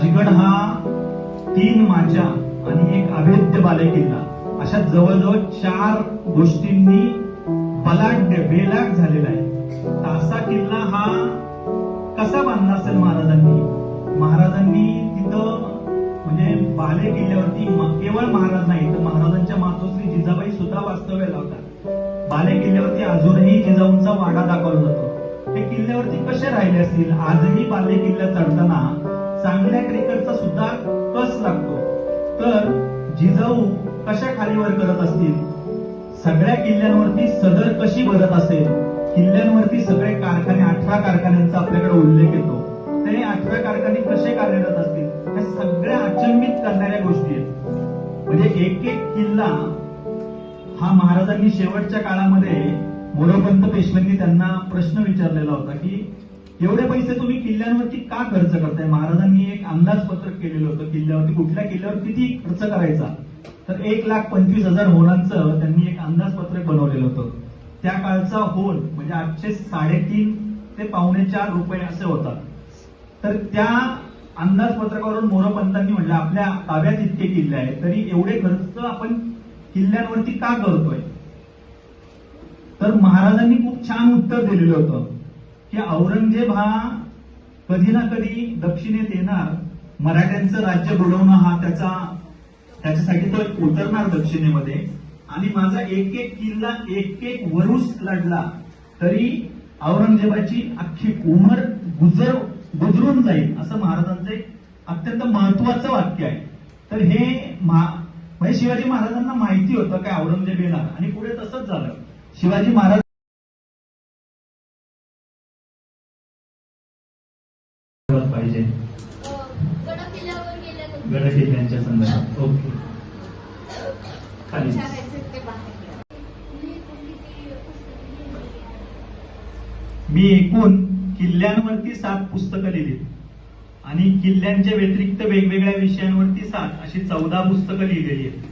राजगड हा तीन माझ्या आणि एक अभेद्य बालेकिल्ला. अशा जवळजवळ चार गोष्टींनी बलाढ्य बेलाट झालेला आहे. तासा किल्ला हा कसा बांधला असेल महाराजांनी? महाराजांनी तिथं म्हणजे बाले किल्ल्यावरती केवळ महाराज नाही तर महाराजांच्या मातोश्री जिजाबाई सुद्धा वास्तव्याला होता. बाले किल्ल्यावरती अजूनही जिजाऊंचा वाडा दाखवला जातो. हे किल्ल्यावरती कसे राहिले असतील? आजही बाले किल्ला चढताना चांगल्या क्रिकेटचा सुद्धा कस लागतो? तर जिजाऊ कशा खालीवर करत असतील? सगळ्या किल्ल्यांवरती सदर कशी भरत असेल? किल्ल्यांवरती सगळे कारखाने अठरा कारखान्यांचा आपल्याकडे उल्लेख येतो. तर अठरा कारखाने कसे कार्यरत असतील? ह्या सगळ्या अचंबित करणाऱ्या गोष्टी आहेत. म्हणजे एक एक किल्ला हा महाराजांनी शेवटच्या काळामध्ये मोरोपंत पेशव्यांनी त्यांना प्रश्न विचारलेला होता की एवढे पैसे तुम्ही किल्ल्यांवरती का खर्च करताय? महाराजांनी एक अंदाजपत्रक केलेलं होतं. किल्ल्यावरती कुठल्या किल्ल्यावर किती खर्च करायचा? तर एक लाख पंचवीस हजार होणांचं त्यांनी एक अंदाजपत्रक बनवलेलं होतं. त्या काळचा होल म्हणजे आठशे साडेतीन ते पावणे चार रुपये असे होतात तर त्या अंदाजपत्रकावरून मोरपंतांनी म्हटलं म्हणजे आपल्या ताब्यात इतके किल्ले आहेत तरी एवढे खर्च आपण किल्ल्यांवरती का करतोय? तर महाराजांनी खूप छान उत्तर दिलेलं होतं. की औरंगजेब हा कधी ना कधी दक्षिणेत येणार. मराठ्यांचं राज्य बुडवणं हा त्याचा त्याच्यासाठी तो उतरणार दक्षिणेमध्ये. आणि माझा एक एक किल्ला एक एक वरुस लढला तरी औरंगजेबाची अख्खी उमर गुजर गुजरून जाईल असं महाराजांचं एक अत्यंत महत्वाचं वाक्य आहे. तर हे म्हणजे शिवाजी महाराजांना माहिती होतं काय औरंगजेब येणार. आणि पुढे तसंच झालं. शिवाजी महाराज पाहिजे गड किल्ल्यावर गेल्यानंतर गड किल्ल्यांच्या संदर्भात ओके खाली विचारायचं ते बाहेर मी कोणती ती संदर्भात. लिहिलेली मी एकूण किल्ल्यांवरती सात पुस्तकं लिहिली. आणि किल्ल्यांच्या व्यतिरिक्त वेगवेगळ्या विषयांवरती सात अशी चौदा पुस्तकं लिहिलेली आहेत.